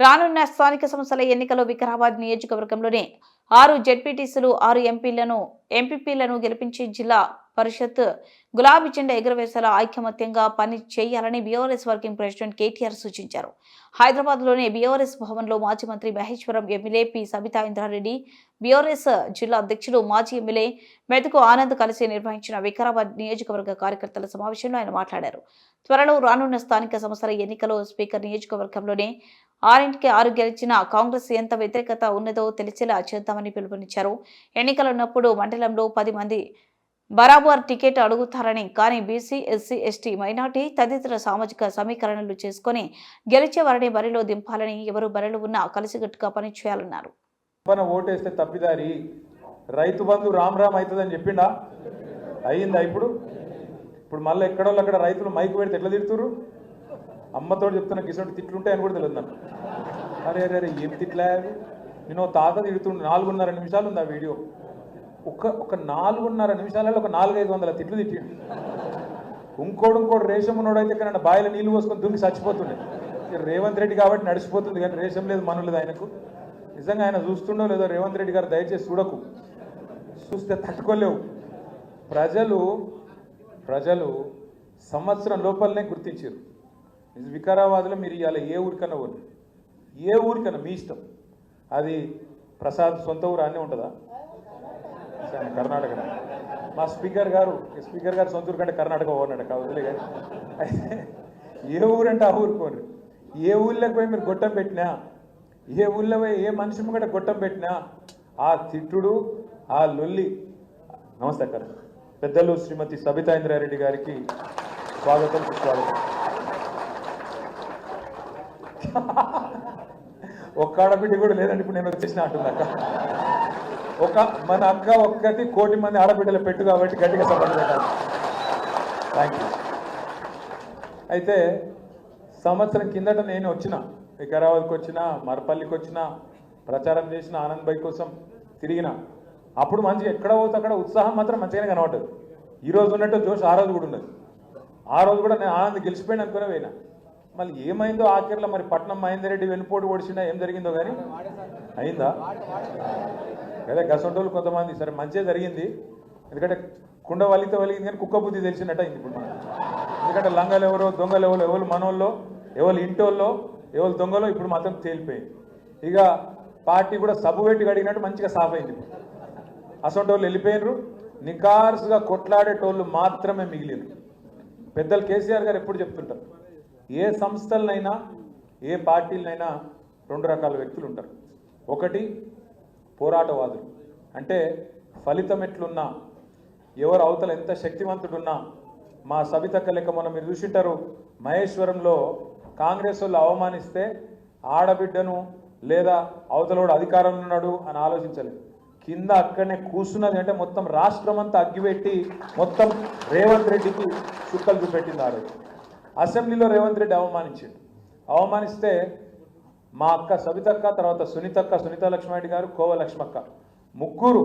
రానున్న స్థానిక సంస్థల ఎన్నికల్లో వికారాబాద్ నియోజకవర్గంలోనే ఆరు జెడ్పీటీసీలు ఆరు ఎంపీలను ఎంపీపీలను గెలిపించి జిల్లా పరిషత్ గులాబీ జెండా ఎగురవేసేలా ఐకమత్యంగా పని చేయాలని బీఆర్ఎస్ వర్కింగ్ ప్రెసిడెంట్ కేటీఆర్ సూచించారు. హైదరాబాద్లోని బీఆర్ఎస్ భవన్లో మాజీ మంత్రి Maheshwaram MLA P. Sabitha Indra Reddy BRS జిల్లా అధ్యక్షుడు మాజీ ఎమ్మెల్యే మెదకు ఆనంద్ కలిసి నిర్వహించిన వికారాబాద్ నియోజకవర్గ కార్యకర్తల సమావేశంలో ఆయన మాట్లాడారు. త్వరలో రానున్న స్థానిక సంస్థల ఎన్నికలో స్పీకర్ నియోజకవర్గంలోనే ఆరింటికి ఆరు గెలిచిన కాంగ్రెస్ ఎంత వ్యతిరేకత ఉన్నదో తెలిసేలా చేద్దామని పిలుపునిచ్చారు. ఎన్నికలున్నప్పుడు మండలంలో పది మంది బరాబర్ టికెట్ అడుగుతారని కానీ బీసీ ఎస్సీ ఎస్టీ మైనార్టీ తదితర సామాజిక సమీకరణలు చేసుకొని గెలిచే వారిని బరిలో దింపాలని ఎవరు బరిలో ఉన్నా కలిసిగట్టుగా పనిచేయాలన్నారు. పన ఓటేస్తే తప్పిదారి. రైతు బంధు రామ్ రామ్ అవుతుందని చెప్పిండా? అయ్యిందా ఇప్పుడు? ఇప్పుడు మళ్ళీ ఎక్కడో అక్కడ రైతులు మైకు పెడితే ఎట్లా తిడుతురు అమ్మతో చెప్తున్నా కిసోటి తిట్లుంటాయని కూడా తెలియదు నాకు. అరే అరే ఏం తిట్లా? నేను తాత తిడుతుండే. నాలుగున్నర నిమిషాలు ఉంది ఆ వీడియో. ఒక ఒక నాలుగున్నర నిమిషాలలో ఒక నాలుగైదు వందల తిట్లు తిట్టిండు. ఇంకోడు ఇంకోడు రేషం ఉన్నోడైతే ఇక్కడ బాయిల నీళ్ళు పోసుకొని దుంకి చచ్చిపోతుండే. రేవంత్ రెడ్డి కాబట్టి నడిచిపోతుంది కానీ రేషం లేదు మను లేదు ఆయనకు. నిజంగా ఆయన చూస్తుండో లేదో రేవంత్ రెడ్డి గారు దయచేసి చూడకు. చూస్తే తట్టుకోలేవు. ప్రజలు ప్రజలు సంవత్సరం లోపలనే గుర్తించారు. వికారాబాద్లో మీరు ఇవాళ ఏ ఊరికన్నా ఊరు ఏ ఊరికన్నా మీ ఇష్టం. అది ప్రసాద్ సొంత ఊరు అన్నీ ఉంటుందా? సరే, కర్ణాటక మా స్పీకర్ గారు స్పీకర్ గారు సొంత ఊరు కంటే కర్ణాటక పోన్నాడు కావద్దులే కానీ అయితే ఏ ఊరంటే ఆ ఊరు పోరు ఏ ఊళ్ళోకి పోయి మీరు గొట్టం పెట్టినా ఏ ఊళ్ళో పోయి ఏ మనిషి ముంగట గొట్టం పెట్టినా ఆ తిట్టుడు ఆ లొల్లి. నమస్తే అక్కడ. పెద్దలు శ్రీమతి సబితా ఇంద్రారెడ్డి గారికి స్వాగతం సుస్వాగతం ఒక్క ఆడబిడ్డ కూడా లేదండి ఇప్పుడు నేను వచ్చేసిన అంటుంది ఒక మన అక్క ఒక్కటి కోటి మంది ఆడబిడ్డలు పెట్టు కాబట్టి గట్టిగా సపోర్ట్ పెట్టాలి థ్యాంక్ యూ అయితే సంవత్సరం కిందట నేను వచ్చిన వికారాబాద్కి వచ్చిన మరపల్లికి వచ్చిన ప్రచారం చేసిన ఆనంద్ భాయ్ కోసం తిరిగిన అప్పుడు మంచిగా ఎక్కడ పోతే అక్కడ ఉత్సాహం మాత్రం మంచిగానే కనబడదు ఈ రోజు ఉన్నట్టు జోష్ ఆ రోజు కూడా ఉన్నది. ఆ రోజు కూడా నేను ఆనంద్ గెలిచిపోయిన అనుకునే పోయినా. మళ్ళీ ఏమైందో ఆఖరిలో మరి పట్నం మహేందర్ రెడ్డి వెనుపోటు ఓడిసినా ఏం జరిగిందో కానీ అయిందా? అదే గసంటోళ్ళు కొంతమంది సరే మంచిగా జరిగింది. ఎందుకంటే కుండ వలిత వలిగింది కానీ కుక్క బుద్ధి తెలిసినట్టు అయింది ఇప్పుడు ఎందుకంటే లంగలు ఎవరో దొంగలు ఎవరు ఎవరు మనోళ్ళో ఎవరు ఇంటోళ్ళో ఎవరు దొంగలో ఇప్పుడు మాత్రం తేలిపోయింది. ఇక పార్టీ కూడా సబ్బు పెట్టి కడిగినట్టు మంచిగా సాఫ్ అయింది ఇప్పుడు. అసంటోళ్ళు వెళ్ళిపోయినరు. నికార్సుగా కొట్లాడేటోళ్ళు మాత్రమే మిగిలిరు. పెద్దలు కేసీఆర్ గారు ఎప్పుడు చెప్తుంటారు ఏ సంస్థలనైనా ఏ పార్టీలనైనా రెండు రకాల వ్యక్తులు ఉంటారు. ఒకటి పోరాటవాదులు. అంటే ఫలితం ఎట్లున్నా ఎవరు అవతల ఎంత శక్తివంతుడున్నా మా సబితక్క లెక్క మొన్న మీరు చూసింటారు మహేశ్వరంలో కాంగ్రెస్ వాళ్ళు అవమానిస్తే ఆడబిడ్డను లేదా అవతలోడు అధికారంలో ఉన్నాడు అని ఆలోచించలేదు. కింద అక్కడనే కూర్చున్నది అంటే మొత్తం రాష్ట్రం అంతా అగ్గిపెట్టి మొత్తం రేవంత్ రెడ్డికి చుక్కలు చూపెట్టింది ఆ రోజు. అసెంబ్లీలో రేవంత్ రెడ్డి అవమానించాడు. అవమానిస్తే మా అక్క సవితక్క తర్వాత సునీతక్క సునీత లక్ష్మారెడ్డి గారు కోవ లక్ష్మక్క. ముగ్గురు